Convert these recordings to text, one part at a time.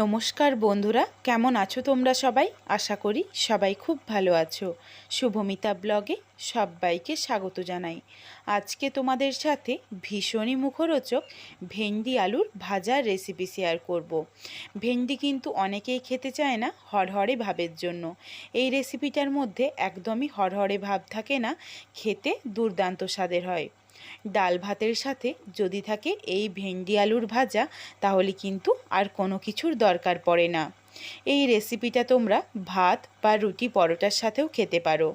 নমস্কার বন্ধুরা, কেমন আছো তোমরা সবাই? আশা করি সবাই খুব ভালো আছো। শুভমিতা ব্লগে সবাইকে স্বাগত জানাই। আজকে তোমাদের সাথে ভীষণই মুখরোচক ভেন্ডি আলুর ভাজার রেসিপি শেয়ার করব। ভেন্ডি কিন্তু অনেকেই খেতে চায় না হরহরে ভাবের জন্য। এই রেসিপিটার মধ্যে একদমই হরহরে ভাব থাকে না, খেতে দুর্দান্ত স্বাদের হয়। ডাল ভাতের সাথে যদি থাকে এই ভেন্ডি আলুর ভাজা, তাহলে কিন্তু আর কোনো কিছুর দরকার পড়ে না। এই রেসিপিটা তোমরা ভাত বা রুটি পরোটার সাথেও খেতে পারো।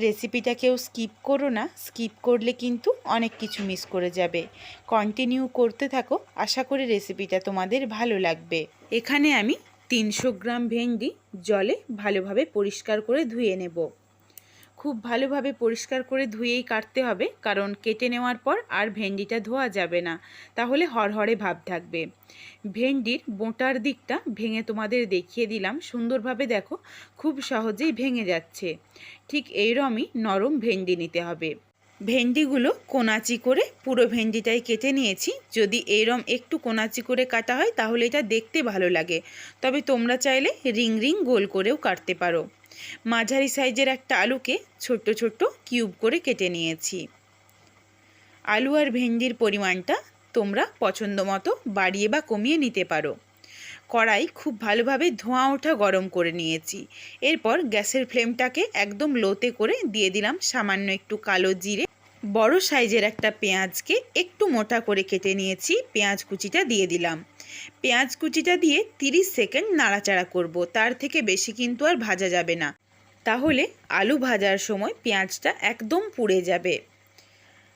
রেসিপিটা কেউ স্কিপ করো না স্কিপ করলে কিন্তু অনেক কিছু মিস করে যাবে। কন্টিনিউ করতে থাকো, আশা করি রেসিপিটা তোমাদের ভালো লাগবে। এখানে আমি তিনশো গ্রাম ভেন্ডি জলে ভালোভাবে পরিষ্কার করে ধুয়ে নেব। খুব ভালোভাবে পরিষ্কার করে ধুয়েই কাটতে হবে, কারণ কেটে নেওয়ার পর আর ভেন্ডিটা ধোয়া যাবে না। তাহলে হরহরে ভাব থাকবে। ভেন্ডির বোঁটার দিকটা ভেঙে তোমাদের দেখিয়ে দিলাম। সুন্দরভাবে দেখো, খুব সহজেই ভেঙে যাচ্ছে। ঠিক এইরমই নরম ভেন্ডি নিতে হবে। ভেন্ডিগুলো কোনাচি করে পুরো ভেন্ডিটাই কেটে নিয়েছি। যদি এইরম একটু কোনাচি করে কাটা হয়, তাহলে এটা দেখতে ভালো লাগে। তবে তোমরা চাইলে রিং রিং গোল করেও কাটতে পারো। মাঝারি সাইজের একটা আলুকে ছোট্ট ছোট্ট কিউব করে কেটে নিয়েছি। আলু আর ভেন্ডির পরিমাণটা তোমরা পছন্দ মতো বাড়িয়ে বা কমিয়ে নিতে পারো। কড়াই খুব ভালোভাবে ধোঁয়া ওঠা গরম করে নিয়েছি। এরপর গ্যাসের ফ্লেমটাকে একদম লোতে করে দিয়ে দিলাম সামান্য একটু কালো জিরে। বড় সাইজের একটা পেঁয়াজকে একটু মোটা করে কেটে নিয়েছি, পেঁয়াজ কুচিটা দিয়ে দিলাম। পেঁয়াজ কুচিটা দিয়ে 30 সেকেন্ড নাড়াচাড়া করব, তার থেকে বেশি কিন্তু আর ভাজা যাবে না। তাহলে আলু ভাজার সময় পেঁয়াজটা একদম পুড়ে যাবে।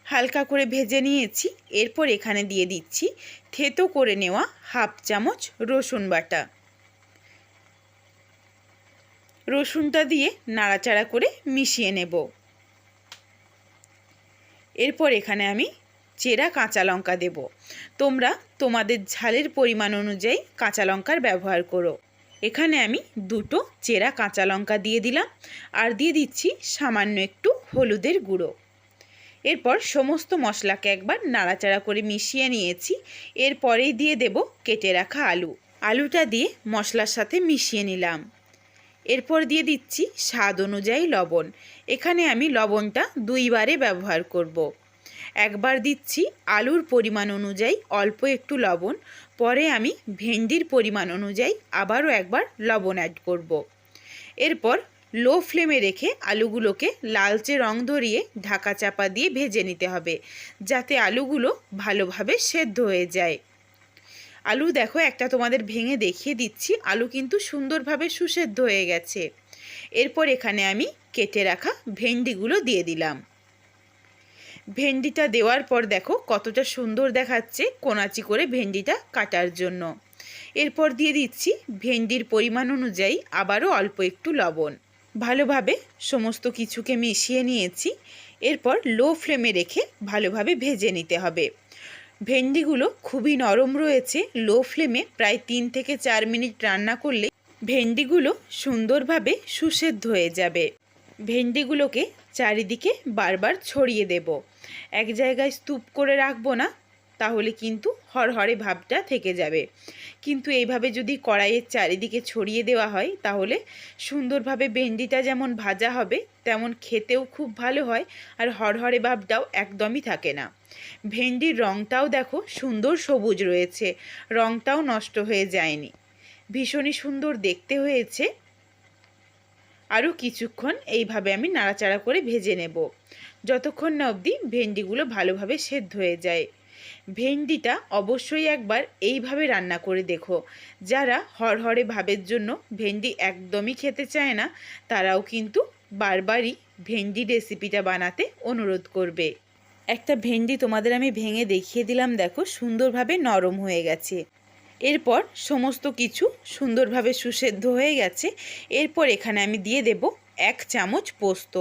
হালকা করে ভেজে নিয়েছি, এরপর এখানে দিয়ে দিচ্ছি থেতো করে নেওয়া হাফ চামচ রসুন বাটা। রসুনটা দিয়ে নাড়াচাড়া করে মিশিয়ে নেব। এরপর এখানে আমি চেরা কাঁচা লঙ্কা দেব। তোমরা তোমাদের ঝালের পরিমাণ অনুযায়ী কাঁচা লঙ্কার ব্যবহার করো। এখানে আমি দুটো চেরা কাঁচা লঙ্কা দিয়ে দিলাম আর দিয়ে দিচ্ছি সামান্য একটু হলুদের গুঁড়ো। এরপর সমস্ত মশলাকে একবার নাড়াচাড়া করে মিশিয়ে নিয়েছি। এরপরেই দিয়ে দেব কেটে রাখা আলু। আলুটা দিয়ে মশলার সাথে মিশিয়ে নিলাম। এরপর দিয়ে দিচ্ছি স্বাদ অনুযায়ী লবণ এখানে আমি লবণটা দুইবারে ব্যবহার করব। একবার দিচ্ছি আলুর পরিমাণ অনুযায়ী অল্প একটু লবণ, পরে আমি ভেন্ডির পরিমাণ অনুযায়ী আবারও একবার লবণ অ্যাড করব। এরপর লো ফ্লেমে রেখে আলুগুলোকে লালচে রং ধরিয়ে ঢাকা চাপা দিয়ে ভেজে নিতে হবে, যাতে আলুগুলো ভালোভাবে সেদ্ধ হয়ে যায় আলু দেখো, একটা তোমাদের ভেঙে দেখিয়ে দিচ্ছি। আলু কিন্তু সুন্দরভাবে সুসেদ্ধ হয়ে গেছে। এরপর এখানে আমি কেটে রাখা ভেন্ডিগুলো দিয়ে দিলাম। ভেন্ডিটা দেওয়ার পর দেখো কতটা সুন্দর দেখাচ্ছে কোনাচি করে ভেন্ডিটা কাটার জন্য। এরপর দিয়ে দিচ্ছি ভেন্ডির পরিমাণ অনুযায়ী আবারও অল্প একটু লবণ। ভালোভাবে সমস্ত কিছুকে মিশিয়ে নিয়েছি। এরপর লো ফ্লেমে রেখে ভালোভাবে ভেজে নিতে হবে। ভেন্ডিগুলো খুবই নরম রয়েছে। লো ফ্লেমে প্রায় তিন থেকে চার মিনিট রান্না করলে ভেন্ডিগুলো সুন্দরভাবে সুসেদ্ধ হয়ে যাবে। ভেন্ডিগুলোকে চারিদিকে বারবার ছড়িয়ে দেব। এক জায়গায় স্তূপ করে রাখব না, তাহলে কিন্তু হরহরে ভাবটা থেকে যাবে। কিন্তু এইভাবে যদি কড়াইয়ের চারিদিকে ছড়িয়ে দেওয়া হয়, তাহলে সুন্দরভাবে ভেন্ডিটা যেমন ভাজা হবে, তেমন খেতেও খুব ভালো হয়, আর হরহরে ভাবটাও একদমই থাকে না। ভেন্ডির রঙটাও দেখো সুন্দর সবুজ রয়েছে রঙটাও নষ্ট হয়ে যায়নি। ভীষণই সুন্দর দেখতে হয়েছে। আরও কিছুক্ষণ এইভাবে আমি নাড়াচাড়া করে ভেজে নেব। যতক্ষণ না অবধি ভেন্ডিগুলো ভালোভাবে সেদ্ধ হয়ে যায়। ভেন্ডিটা অবশ্যই একবার এইভাবে রান্না করে দেখো। যারা হরহরে ভাবের জন্য ভেন্ডি একদমই খেতে চায় না, তারাও কিন্তু বারবারই ভেন্ডি রেসিপিটা বানাতে অনুরোধ করবে। একটা ভেন্ডি তোমাদের আমি ভেঙে দেখিয়ে দিলাম, দেখো, সুন্দরভাবে নরম হয়ে গেছে। এরপর সমস্ত কিছু সুন্দরভাবে সুসেদ্ধ হয়ে গেছে। এরপর এখানে আমি দিয়ে দেব এক চামচ পোস্ত।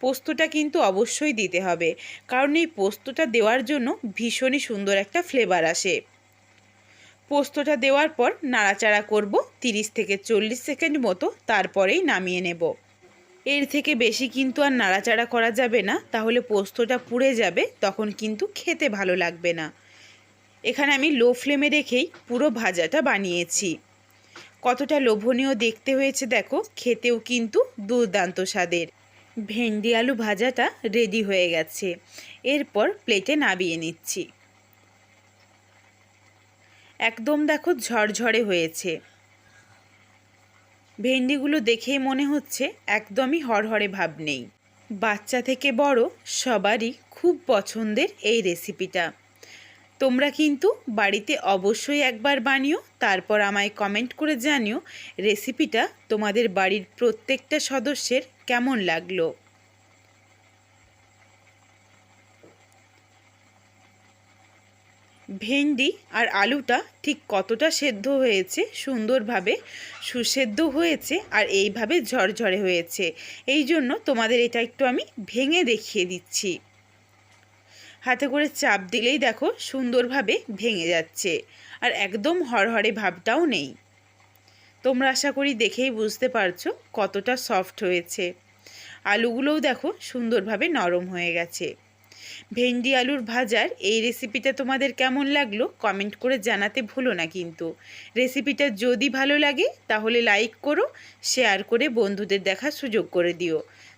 পোস্তটা কিন্তু অবশ্যই দিতে হবে, কারণ এই পোস্তটা দেওয়ার জন্য ভীষণই সুন্দর একটা ফ্লেভার আসে। পোস্তটা দেওয়ার পর নাড়াচাড়া করব 30 থেকে চল্লিশ সেকেন্ড মতো, তারপরেই নামিয়ে নেব। এর থেকে বেশি কিন্তু আর নাড়াচাড়া করা যাবে না, তাহলে পোস্তটা পুড়ে যাবে, তখন কিন্তু খেতে ভালো লাগবে না। এখানে আমি লো ফ্লেমে রেখেই পুরো ভাজাটা বানিয়েছি। কতটা লোভনীয় দেখতে হয়েছে দেখো, খেতেও কিন্তু দুর্দান্ত স্বাদের। ভেন্ডি আলু ভাজাটা রেডি হয়ে গেছে। এরপর প্লেটে নাবিয়ে নিচ্ছি। একদম দেখো ঝরঝরে হয়েছে। ভেন্ডিগুলো দেখেই মনে হচ্ছে একদমই হরহরে ভাব নেই। বাচ্চা থেকে বড় সবারই খুব পছন্দের এই রেসিপিটা। তোমরা কিন্তু বাড়িতে অবশ্যই একবার বানিও, তারপর আমায় কমেন্ট করে জানিও রেসিপিটা তোমাদের বাড়ির প্রত্যেকটা সদস্যের কেমন লাগল। ভেন্ডি আর আলুটা ঠিক কতটা সেদ্ধ হয়েছে, সুন্দরভাবে সুসেদ্ধ হয়েছে আর এইভাবে ঝরঝরে হয়েছে। এই জন্য তোমাদের এটা একটু আমি ভেঙে দেখিয়ে দিচ্ছি। হাতে করে চাপ দিলেই দেখো সুন্দরভাবে ভেঙে যাচ্ছে আর একদম হরহরে ভাবটাও নেই। তোমরা আশা করি দেখেই বুঝতে পারছ কতটা সফট হয়েছে। আলুগুলোও দেখো সুন্দরভাবে নরম হয়ে গেছে। ভেন্ডি আলুর ভাজার এই রেসিপিটা তোমাদের কেমন লাগল কমেন্ট করে জানাতে ভুলো না কিন্তু। রেসিপিটা যদি ভালো লাগে তাহলে লাইক করো শেয়ার করে বন্ধুদের দেখার সুযোগ করে দিও।